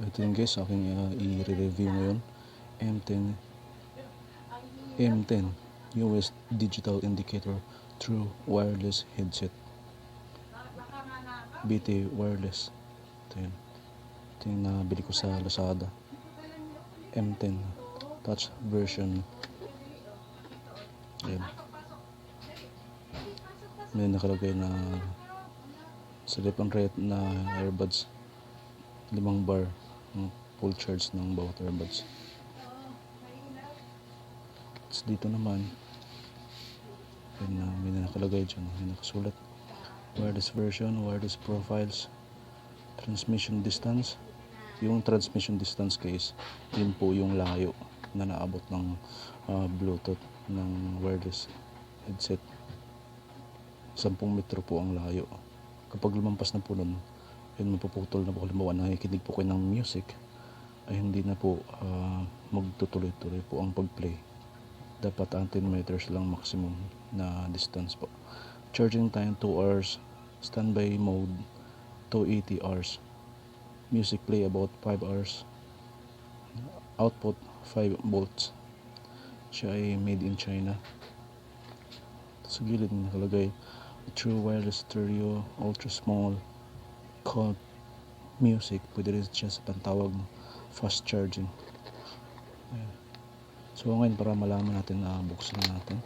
Ito yung guys, aking uh, i-review ngayon. M10 M10 US Digital Indicator True Wireless Headset. BT Wireless. Ito yun. Ito yung nabili ko sa Lazada. M10 touch version. Ayan. may nakalagay na slip on red na earbuds. Limang bar full charge ng bawat earbuds. Tapos dito naman yun na may nakalagay dyan may nakasulat. Wireless version wireless profiles transmission distance. Yung transmission distance case yun po yung layo na naabot ng ah, bluetooth ng wireless headset. 10 metro po ang layo. Kapag lumampas na po nun yun mapuputol na po halimbawa nakikinig po kayo ng music ay hindi na po ah, magtutuloy-tuloy po ang pag-play. Dapat ang 10 meters lang maximum na distance po. Charging time 2 hours. Standby mode 280 hours. Music play about 5 hours. Output 5 volts. Siya ay made in China. Sa gilid nakalagay true wireless stereo ultra small called music pwede rin siya sa pantawag fast charging Ayan. so ngayon para malaman natin na buksan natin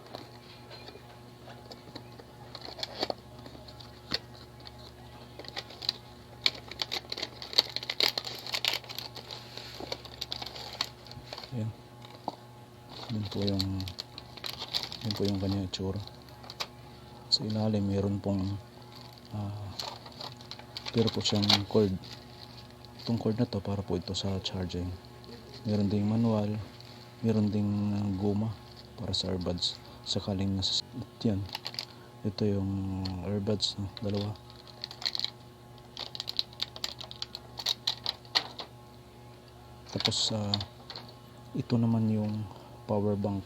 Ayan. Yun po yung yun po yung kanyang itsura. Sa ilalim mayroon pong ah pero po siyang cord. Itong cord na to para po ito sa charging. Meron ding manual, meron ding guma para sa earbuds. Sakaling nasa yan. Ito yung earbuds, no? dalawa. Tapos ah ito naman yung power bank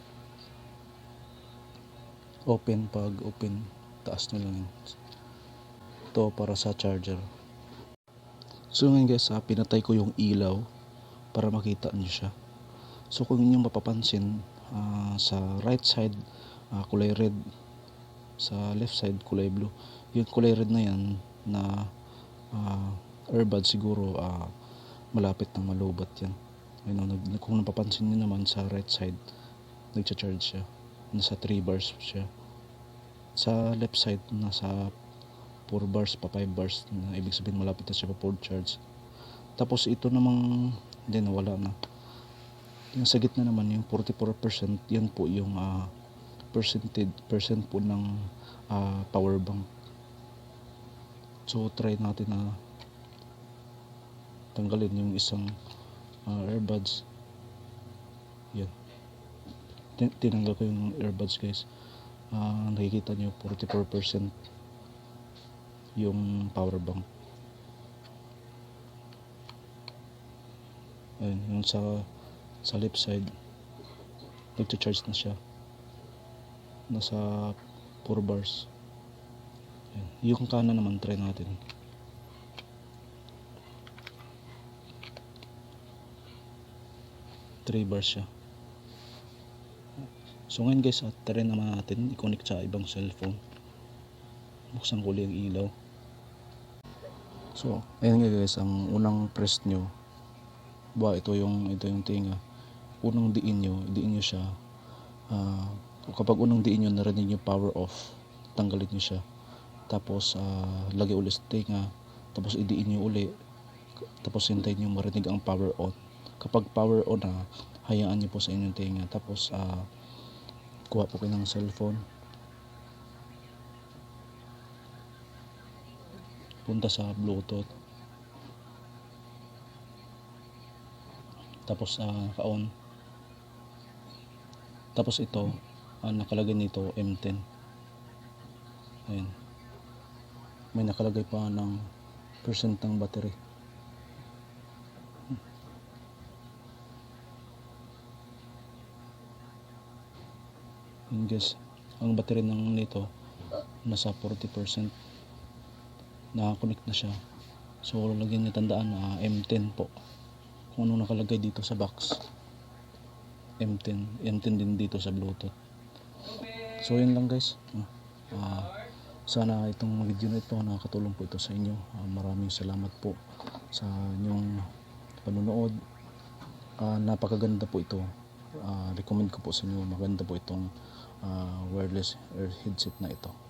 open pag open taas nyo lang ito para sa charger so ngayon guys ah, pinatay ko yung ilaw para makita nyo siya so kung inyong mapapansin ah, sa right side ah, kulay red sa left side kulay blue yung kulay red na yan na ah, earbud siguro ah, malapit na malubat yan Ayun, nag, kung napapansin niyo naman sa right side, nagcha-charge siya. Nasa 3 bars siya. Sa left side, nasa 4 bars pa 5 bars na ibig sabihin malapit na siya pa full charge. Tapos ito namang hindi nawala na. Yung sa gitna naman, yung 44%, yan po yung ah, percentage, percent po ng ah, power bank. So try natin na tanggalin yung isang uh, earbuds yan Tin- tinanggal ko yung earbuds guys Ah, nakikita nyo 44% yung power bank. Ayun yung sa sa left side nagcha-charge na siya. Nasa 4 bars. Ayan. yung kanan naman try natin. Three bars siya. So ngayon guys at try naman natin i-connect sa ibang cellphone. Buksan ko ulit yung ilaw so ayun nga guys ang unang press nyo ba ito yung ito yung tinga unang diin nyo diin nyo siya. Ah, kapag unang diin nyo narinig nyo power off tanggalin nyo siya. Tapos ah, lagay ulit sa tinga tapos idiin nyo uli. Tapos hintayin nyo marinig ang power on. Kapag power on na hayaan niyo po sa inyong tenga tapos ah kuha po kayo ng cellphone punta sa bluetooth. Tapos ah ka-on tapos ito ah, nakalagay nito M10 ayun may nakalagay pa ng percent ng battery. Yun guys, ang battery ng nito nasa 40% nakakonect na siya. So lagyan niyo tandaan na M10 po. kung ano nakalagay dito sa box. M10. M10 din dito sa Bluetooth. So yun lang guys. Ah, sana itong video na ito nakakatulong po ito sa inyo. Ah, maraming salamat po sa inyong panonood. Ah, napakaganda po ito. Ah, recommend ko po sa inyo maganda po itong ah, wireless ear headset na ito.